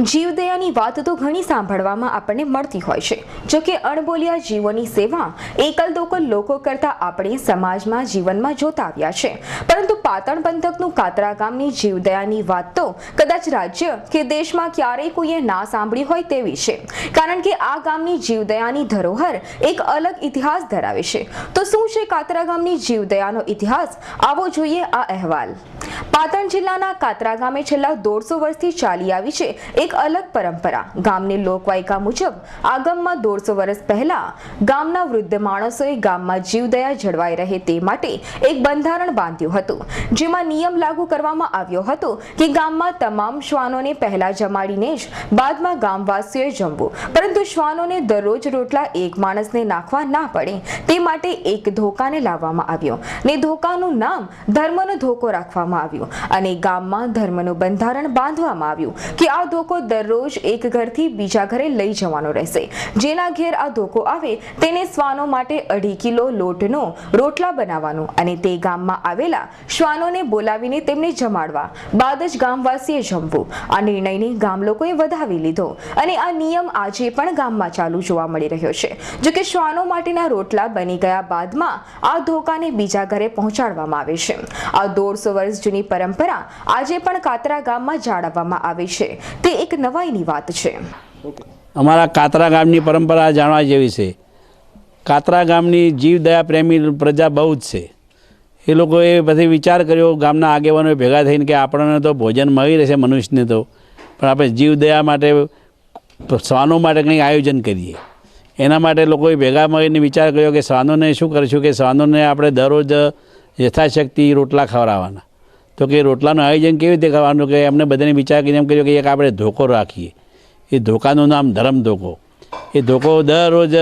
જીવદયાની વાત તો ઘણી સાંભળવામાં આપણને મળતી હોય છે. જો કે અણબોલિયા જીવોની સેવા એકલ દોકલ લોકો કરતા આપણે સમાજમાં જીવનમાં જોતા આવ્યા છે. પરંતુ પાટણ પંથકનું કાતરા ગામની જીવદયાની વાત તો કદાચ રાજ્ય કે દેશમાં ક્યારેય કોઈએ ના સાંભળી હોય તેવી છે. કારણ કે આ ગામની જીવદયાની ધરોહર એક અલગ ઇતિહાસ ધરાવે છે. તો શું છે કાતરા ગામની જીવદયાનો ઇતિહાસ? આવો જોઈએ આ અહેવાલ. પાટણ જિલ્લાના કાતરા ગામે છેલ્લા દોઢસો વર્ષથી ચાલી આવી છે. એક અલગ પરંપરા. ગામની લોકવાયકા મુજબ, આગમમાં દોઢસો વર્ષ પહેલા ગામના વૃદ્ધ માણસોએ ગામમાં જીવદયા જળવાઈ રહે તે માટે એક બંધારણ બાંધ્યું હતું, જેમાં નિયમ લાગુ કરવામાં આવ્યો હતો કે ગામમાં તમામ શ્વાનોને પહેલા જમાડીને જ બાદમાં ગામવાસીઓએ જમવું. પરંતુ શ્વાનોને દરરોજ રોટલા એક માણસને નાખવા ના પડે, તે માટે એક ધોકાને લાવવામાં આવ્યો ને ધોકાનું નામ ધર્મનો ધોકો રાખવામાં આવ્યો અને ગામમાં ધર્મનું બંધારણ બાંધવામાં આવ્યું કે આ ધોકો દરરોજ એક ઘરથી બીજા ઘરે લઈ જવાનો રહેશે. જેના ઘેર આ ધોકો આવે, તેને શ્વાનો માટે અઢી કિલો લોટનો રોટલા બનાવવાનો અને તે ગામમાં આવેલા શ્વાનોને બોલાવીને તેમને જમાડવા, બાદ જ ગામવાસીએ જમવું. આ નિર્ણયને ગામ લોકોએ વધાવી લીધો અને આ નિયમ આજે પણ ગામમાં ચાલુ જોવા મળી રહ્યો છે. જો કે શ્વાનો માટેના રોટલા બની ગયા બાદમાં આ ધોકાને બીજા ઘરે પહોંચાડવામાં આવે છે. આ દોઢસો વર્ષ જૂની પરંપરા આજે પણ કાતરા ગામમાં જાળવવામાં આવે છે. તે એક નવાઈની વાત છે. અમારા કાતરા ગામની પરંપરા જાણવા જેવી છે. કાતરા ગામની જીવદયા પ્રેમી પ્રજા બહુ જ છે. એ લોકોએ પછી વિચાર કર્યો, ગામના આગેવાનોએ ભેગા થઈને કે આપણને તો ભોજન મળી રહેશે મનુષ્યને તો. પણ આપણે જીવદયા માટે, શ્વાનો માટે કંઈક આયોજન કરીએ. એના માટે લોકોએ ભેગા મળીને વિચાર કર્યો કે શ્વાનોને શું કરીશું કે શ્વાનોને આપણે દરરોજ યથાશક્તિ રોટલા ખવડાવવાના. તો કે રોટલાનું આયોજન કેવી રીતે કરવાનું કે એમને બધાને વિચાર કરીને એમ કર્યો કે એક આપણે ધોકો રાખીએ. એ ધોકાનું નામ ધરમ ધોકો. એ ધોકો દરરોજ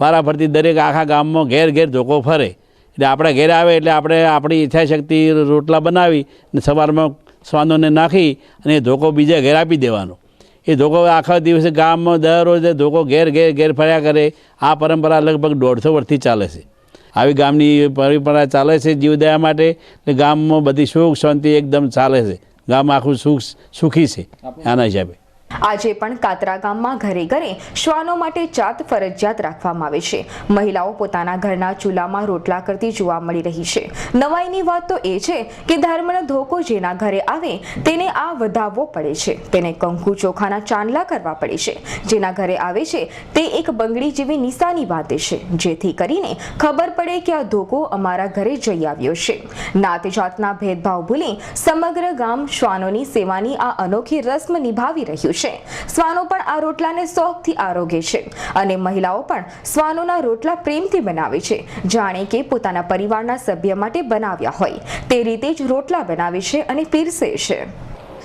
વારાફરતી દરેક આખા ગામમાં ઘેર ઘેર ધોકો ફરે. એટલે આપણા ઘેર આવે એટલે આપણે આપણી ઈચ્છાશક્તિ રોટલા બનાવી ને સવારમાં શ્વાનોને નાખી અને એ ધોકો બીજા ઘેર આપી દેવાનો. એ ધોકો આખા દિવસે ગામમાં દરરોજ ધોકો ઘેર ઘેર ઘેર ફર્યા કરે. આ પરંપરા લગભગ દોઢસો વર્ષથી ચાલે છે. આવી ગામની પરંપરા ચાલે છે જીવદયા માટે. એટલે ગામમાં બધી સુખ શાંતિ એકદમ ચાલે છે. ગામ આખું સુખ સુખી છે. આના હિસાબે. આજે પણ કાતરા ગામમાં ઘરે ઘરે શ્વાનો માટે ચાત ફરજિયાત રાખવામાં આવે છે. મહિલાઓ પોતાના ઘરના ચૂલામાં રોટલા કરતી જોવા મળી રહી છે. નવાઈની વાત તો એ છે કે ધર્મનો ધોકો જેના ઘરે આવે તેને આ વધાવવો પડે છે. તેને કંકુ ચોખાના ચાંદલા કરવા પડે છે. જેના ઘરે આવે છે તે એક બંગડી જેવી નિશાની વાત છે. જેથી કરીને ખબર પડે કે આ ધોકો અમારા ઘરે જઈ આવ્યો છે. નાત જાતના ભેદભાવ ભૂલી સમગ્ર ગામ શ્વાનોની સેવાની આ અનોખી રસ્મ નિભાવી રહ્યું છે. શ્વાનો પણ આ રોટલાને શોખથી આરોગે છે અને મહિલાઓ પણ શ્વાનોના રોટલા પ્રેમથી બનાવે છે. જાણે કે પોતાના પરિવારના સભ્ય માટે બનાવ્યા હોય. તે રીતે જ રોટલા બનાવે છે અને પીરસે છે.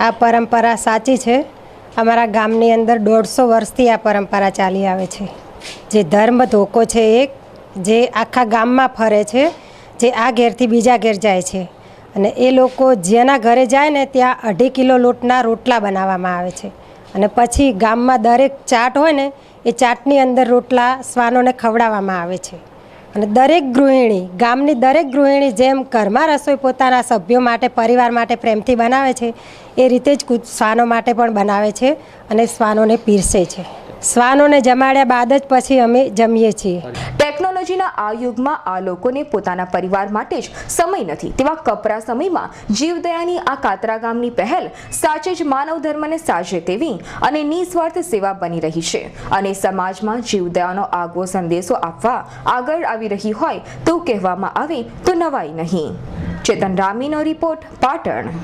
આ પરંપરા સાચી છે. અમારા ગામની અંદર દોઢસો વર્ષથી આ પરંપરા ચાલી આવે છે. જે ધર્મ ધોકો છે એક જે આખા ગામમાં ફરે છે, જે આ ઘેરથી બીજા ઘેર જાય છે. અને એ લોકો જેના ઘરે જાય ને ત્યાં અઢી કિલો લોટના રોટલા બનાવવામાં આવે છે. અને પછી ગામમાં દરેક ચાટ હોય ને, એ ચાટની અંદર રોટલા, શ્વાનોને ખવડાવવામાં આવે છે. અને દરેક ગૃહિણી, ગામની દરેક ગૃહિણી જેમ ઘરમાં રસોઈ પોતાના સભ્યો માટે, પરિવાર માટે પ્રેમથી બનાવે છે, એ રીતે જ શ્વાનો માટે પણ બનાવે છે અને શ્વાનોને પીરસે છે. શ્વાનોને જમાડ્યા બાદ જ પછી અમે જમીએ છીએ. ટેકનોલોજીના આ યુગમાં આ લોકોને પોતાના પરિવાર માટે જ સમય નથી. તેવા કપરા સમયમાં જીવદયાની આ કાતરા ગામની પહેલ સાચે જ માનવ ધર્મને સાજે તેવી અને નિસ્વાર્થ સેવા બની રહી છે. અને સમાજમાં જીવદયાનો આગવો સંદેશો આપવા આગળ આવી રહી હોય તો કહેવામાં આવે તો નવાઈ નહીં. ચેતન રામીનો રિપોર્ટ પાટણ.